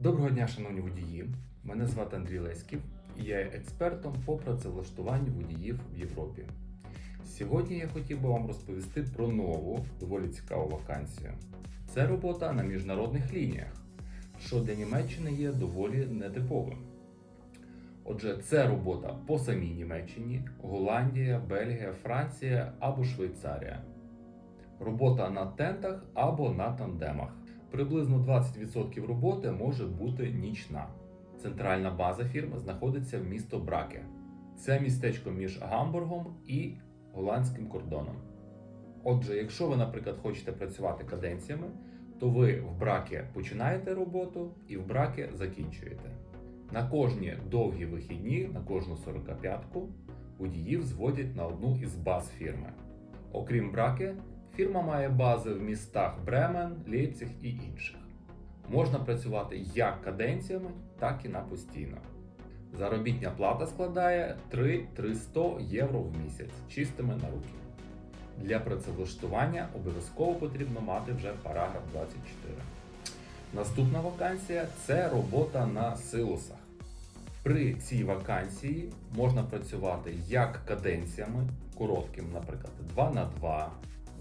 Доброго дня, шановні водії. Мене звати Андрій Леськів і я є експертом по працевлаштуванню водіїв в Європі. Сьогодні я хотів би вам розповісти про нову, доволі цікаву вакансію. Це робота на міжнародних лініях, що для Німеччини є доволі нетиповим. Отже, це робота по самій Німеччині, Голландія, Бельгія, Франція або Швейцарія. Робота на тентах або на тандемах. Приблизно 20% роботи може бути нічна. Центральна база фірми знаходиться в місто Браке. Це містечко між Гамбургом і голландським кордоном. Отже, якщо ви, наприклад, хочете працювати каденціями, то ви в Браке починаєте роботу і в Браке закінчуєте. На кожні довгі вихідні, на кожну 45-ку, водіїв зводять на одну із баз фірми. Окрім Браке, фірма має бази в містах Бремен, Лейпциг і інших. Можна працювати як каденціями, так і на постійно. Заробітня плата складає 3-300 євро в місяць чистими на руки. Для працевлаштування обов'язково потрібно мати вже параграф 24. Наступна вакансія це робота на силосах. При цій вакансії можна працювати як каденціями, коротким, наприклад, 2 на 2,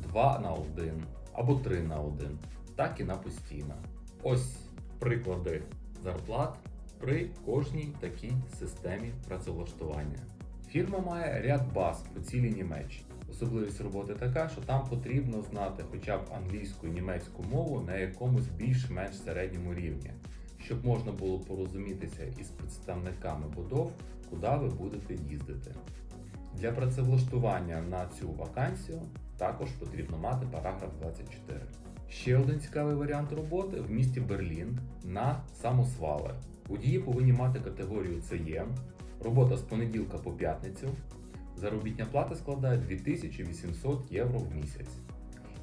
2 на 1 або 3 на 1, так і на постійно. Ось приклади зарплат при кожній такій системі працевлаштування. Фірма має ряд баз по цілій Німеччині. Особливість роботи така, що там потрібно знати хоча б англійську і німецьку мову на якомусь більш-менш середньому рівні, щоб можна було порозумітися із представниками будов, куди ви будете їздити. Для працевлаштування на цю вакансію також потрібно мати параграф 24. Ще один цікавий варіант роботи в місті Берлін на самосвали. Водії повинні мати категорію ЦЕ, робота з понеділка по п'ятницю. Заробітня плата складає 2800 євро в місяць.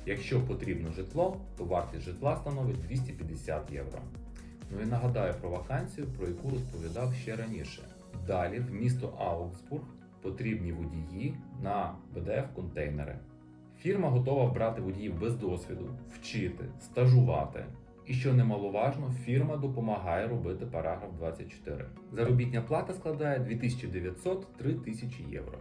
Якщо потрібно житло, то вартість житла становить 250 євро. Ну і нагадаю про вакансію, про яку розповідав ще раніше. Далі в місто Аугсбург потрібні водії на БДФ-контейнери. Фірма готова брати водіїв без досвіду, вчити, стажувати. І що немаловажно, фірма допомагає робити параграф 24. Заробітня плата складає 2900-3000 євро.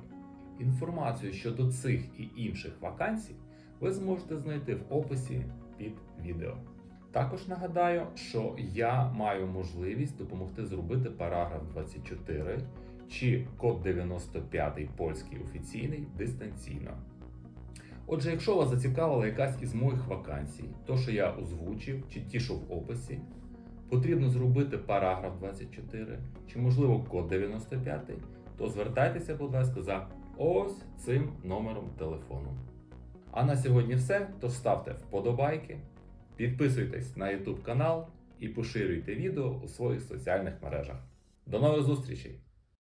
Інформацію щодо цих і інших вакансій ви зможете знайти в описі під відео. Також нагадаю, що я маю можливість допомогти зробити параграф 24 чи код 95 польський офіційний дистанційно. Отже, якщо вас зацікавила якась із моїх вакансій, то що я озвучив, чи ті, що в описі, потрібно зробити параграф 24, чи можливо код 95, то звертайтеся, будь ласка, за ось цим номером телефону. А на сьогодні все. Тож ставте вподобайки, підписуйтесь на YouTube канал і поширюйте відео у своїх соціальних мережах. До нових зустрічей!